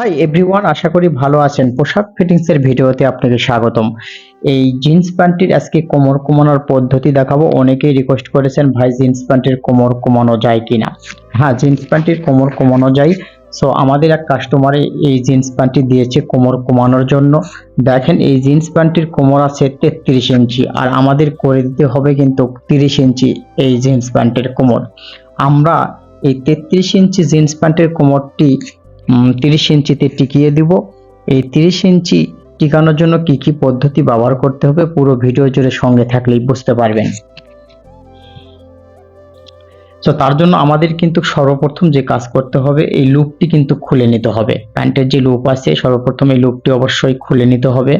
Hi everyone আশা করি ভালো আছেন। পোশাক ফিটিংসের ভিডিওতে আপনাকে স্বাগতম। এই জিন্স প্যান্টটির আজকে কোমর কমানোর পদ্ধতি দেখাবো। অনেকেই রিকোয়েস্ট করেছেন, ভাই জিন্স প্যান্টের কোমর কমানো যায় কিনা? হ্যাঁ জিন্স প্যান্টের কোমর কমানো যায়। সো আমাদের এক কাস্টমারে এই জিন্স প্যান্টটি দিয়েছে কোমর কমানোর জন্য। দেখেন, এই জিন্স প্যান্টটির কোমর আছে তেত্রিশ ইঞ্চি আর আমাদের করে দিতে হবে কিন্তু তিরিশ ইঞ্চি এই জিন্স প্যান্টের কোমর। আমরা এই তেত্রিশ ইঞ্চি জিন্স প্যান্টের কোমরটি তিরিশ ইঞ্চিতে টিকিয়ে দিব। এই তিরিশ ইঞ্চি টিকানোর জন্য কি কি পদ্ধতি ব্যবহার করতে হবে পুরো ভিডিও জুড়ে সঙ্গে থাকলেই বুঝতে পারবেন। তো তার জন্য আমাদের কিন্তু সর্বপ্রথম যে কাজ করতে হবে, এই লুপটি কিন্তু খুলে নিতে হবে। প্যান্টের যে লুপ আছে, সর্বপ্রথম এই লুপটি অবশ্যই খুলে নিতে হবে।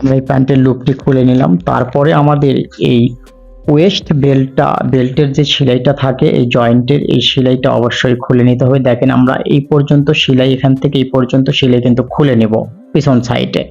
আমরা এই প্যান্টের লুপটি খুলে নিলাম। তারপরে আমাদের এই ওয়েস্ট বেল্টটা বেল্টের যে সেলাইটা থাকে, এই জয়েন্টের এই সেলাইটা অবশ্যই খুলে নিতে হবে। দেখেন আমরা এই পর্যন্ত সেলাই, এখান থেকে এই পর্যন্ত সেলাই কিন্তু খুলে নেব পিছন সাইডে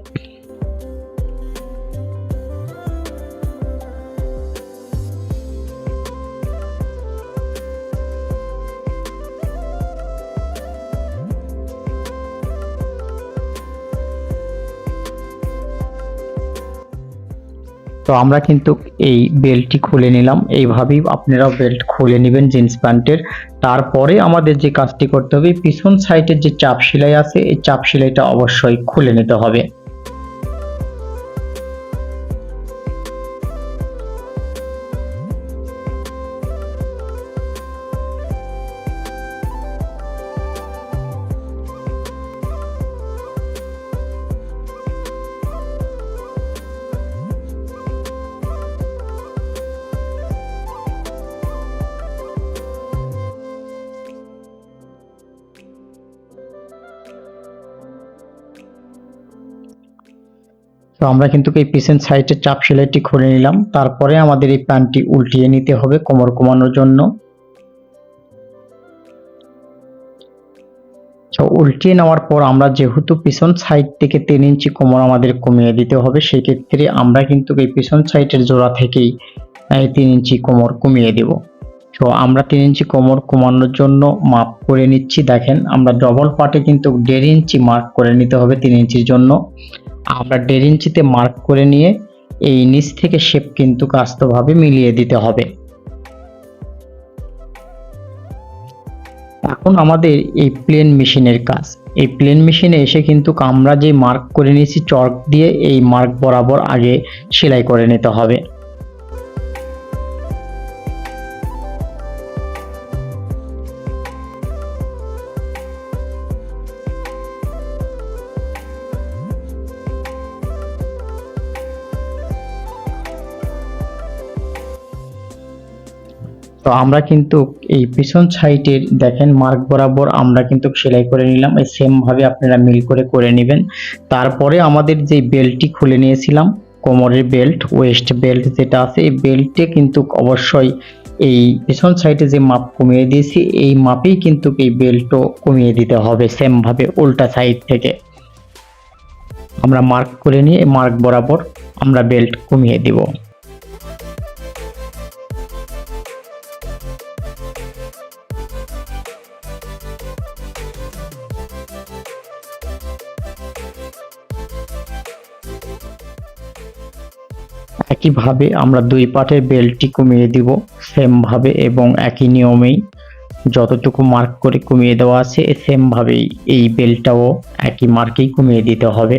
তো আমরা কিন্তু এই বেল্টটি খুলে নিলাম। এইভাবেই আপনারা বেল্ট খুলে নেবেন জিন্স প্যান্টের। তারপরে আমাদের যে কাজটি করতে হবে, পিছন সাইডের যে চাপ সেলাই আছে, এই চাপ সেলাইটা অবশ্যই খুলে নিতে হবে। তো আমরা কিন্তু এই পিছন সাইডের চাপ সেলাইটি খুলে নিলাম। তারপরে আমাদের এই প্যান্টটি উল্টিয়ে নিতে হবে কোমর কমানোর জন্য। তো উল্টিয়ে নেওয়ার পর আমরা যেহেতু পিছন সাইড থেকে তিন ইঞ্চি কোমর আমাদের কমিয়ে দিতে হবে সেই ক্ষেত্রে আমরা কিন্তু এই পিছন সাইডের জোড়া থেকেই তিন ইঞ্চি কোমর কমিয়ে দেব। তো আমরা তিন ইঞ্চি কোমর কমানোর জন্য মাপ করে নিচ্ছি। দেখেন, আমরা ডবল পার্টে কিন্তু দেড় ইঞ্চি মার্ক করে নিতে হবে তিন ইঞ্চির জন্য। আমরা দেড় ইঞ্চিতে মার্ক করে নিয়ে এই নিচ থেকে শেপ কিন্তু কাস্তভাবে মিলিয়ে দিতে হবে। এখন আমাদের এই প্লেন মেশিনের কাজ। এই প্লেন মেশিনে এসে কিন্তু আমরা যে মার্ক করে নিয়েছি চর্ক দিয়ে এই মার্ক বরাবর আগে সেলাই করে নিতে হবে। তো আমরা কিন্তু এই পিছন সাইডের দেখেন মার্ক বরাবর আমরা কিন্তু সেলাই করে নিলাম। এই সেম ভাবে আপনারা মিল করে করে নেবেন। তারপরে আমাদের যে বেল্টটি খুলে নিয়েছিলাম, কোমরের বেল্ট ওয়েস্ট বেল্ট যেটা আছে, এই বেল্টে কিন্তু অবশ্যই এই পিছন সাইডে যে মাপ কমিয়ে দিয়েছি, এই মাপেই কিন্তু এই বেল্টও কমিয়ে দিতে হবে সেম ভাবে উল্টা সাইড থেকে। আমরা মার্ক করে নিয়ে মার্ক বরাবর আমরা বেল্ট কমিয়ে দিব। একইভাবে আমরা দুই পাটের বেল্টটি কমিয়ে দিব সেম ভাবে এবং একই নিয়মেই যতটুকু মার্ক করে কমিয়ে দেওয়া আছে সেম ভাবেই এই বেল্টটাও একই মার্কেই কমিয়ে দিতে হবে।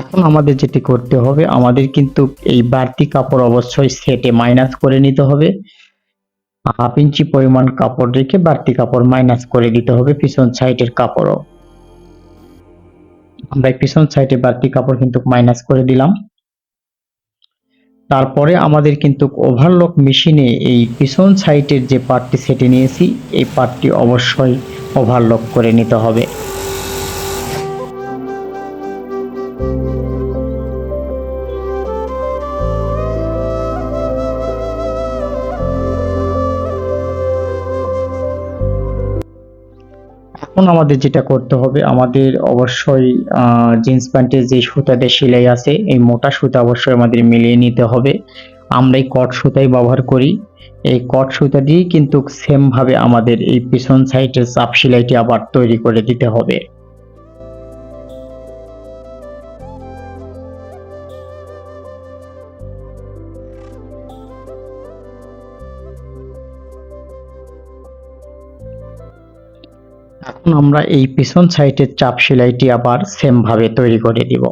এখন আমাদের যেটি করতে হবে, আমাদের কিন্তু এই বাড়তি কাপড় অবশ্যই সেটে মাইনাস করে নিতে হবে। হাফ ইঞ্চি পরিমাণ কাপড় রেখে বাড়তি কাপড় মাইনাস করে দিতে হবে পিছন সাইডের কাপড়ও। আমরা পিছন সাইডে বাড়তি কাপড় কিন্তু মাইনাস করে দিলাম। তারপরে আমাদের কিন্তু ওভারলক মেশিনে এই পিছন সাইডের যে পার্টটি সেটে নিয়েছি, এই পার্টটি অবশ্যই ওভারলক করে নিতে হবে। এখন আমাদের যেটা করতে হবে, আমাদের অবশ্যই জিন্স প্যান্টের যে সুতাতে সেলাই আছে, এই মোটা সুতা অবশ্যই আমাদের মিলিয়ে নিতে হবে। আমরা এই কট সুতাই ব্যবহার করি। এই কট সুতা দিয়েই কিন্তু সেমভাবে আমাদের এই পিছন সাইডের চাপ সেলাইটি আবার তৈরি করে দিতে হবে। এখন আমরা এই পিছন সাইডের চাপ সেলাইটি আবার সেম ভাবে তৈরি করে দিব।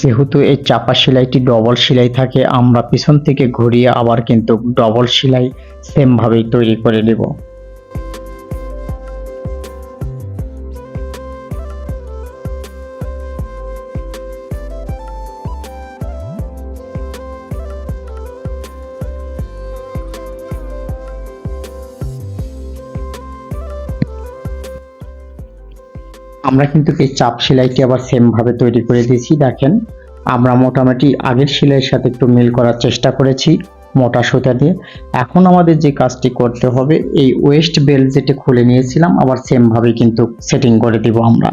যেহেতু এই চাপা সেলাইটি ডবল সেলাই থাকে, আমরা পিছন থেকে ঘুরিয়ে আবার কিন্তু ডবল সেলাই সেম ভাবেই তৈরি করে নেব। আমরা কিন্তু এই চাপ সেলাইটি আবার সেম ভাবে তৈরি করে দিয়েছি। দেখেন, আমরা মোটামুটি আগের সেলাইয়ের সাথে একটু মিল করার চেষ্টা করেছি মোটা সুতা দিয়ে। এখন আমাদের যে কাজটি করতে হবে, এই ওয়েস্ট বেল্ট যেটা খুলে নিয়েছিলাম, আবার সেম ভাবে কিন্তু সেটিং করে দিব আমরা।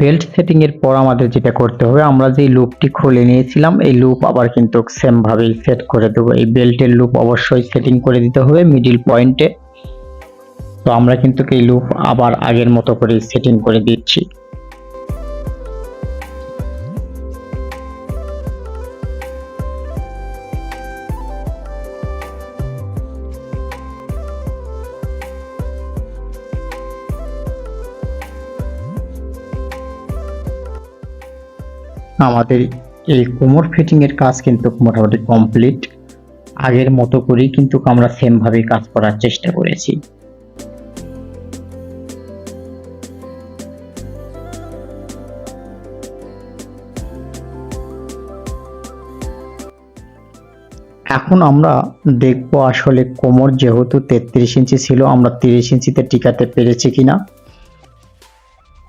বেল্ট সেটিং এর পর আমাদের যেটা করতে হবে, আমরা যে লুপটি খুলে নিয়েছিলাম, এই লুপ আবার কিন্তু সেম ভাবেই সেট করে দেবো। এই বেল্টের লুপ অবশ্যই সেটিং করে দিতে হবে মিডিল পয়েন্টে তো আমরা কিন্তু এই লুপ আবার আগের মতো করে সেটিং করে দিচ্ছি। আমাদের এই কোমর ফিটিং এর কাজ কিন্তু মোটামুটি কমপ্লিট আগের মতো করেই কিন্তু আমরা সেম ভাবে কাজ করার চেষ্টা করেছি। এখন আমরা দেখব আসলে কোমর যেহেতু তেত্রিশ ইঞ্চি ছিল, আমরা তিরিশ ইঞ্চিতে টিকাতে পেরেছি কিনা।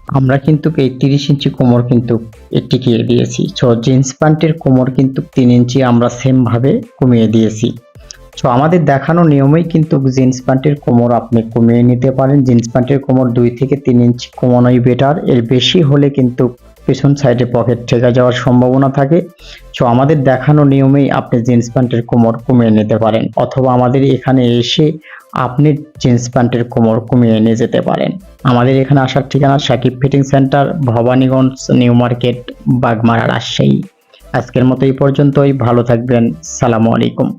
আমরা কিন্তু এই তিরিশ ইঞ্চি কোমর কিন্তু টিকিয়ে দিয়েছি। সো জিন্স প্যান্টের কোমর কিন্তু তিন ইঞ্চি আমরা সেমভাবে কমিয়ে দিয়েছি। সো আমাদের দেখানো নিয়মেই কিন্তু জিন্স প্যান্টের কোমর আপনি কমিয়ে নিতে পারেন। জিন্স প্যান্টের কোমর দুই থেকে তিন ইঞ্চি কমানোই বেটার এর বেশি হলে কিন্তু পেছন সাইডে পকেট ঠেকা যাওয়ার সম্ভাবনা থাকে। সো আমাদের দেখানো নিয়মেই আপনি জিন্স প্যান্টের কোমর কমিয়ে নিতে পারেন। অথবা আমাদের এখানে এসে আপনি জিন্স প্যান্টের কোমর কমিয়ে নিয়ে যেতে পারেন। আমাদের এখানে আসার ঠিকানা Sakib fitting centre, Bhabaniganj, new market, Bagmara Rajshahi. আজকের মতো এই পর্যন্তই, ভালো থাকবেন, সালামু আলাইকুম।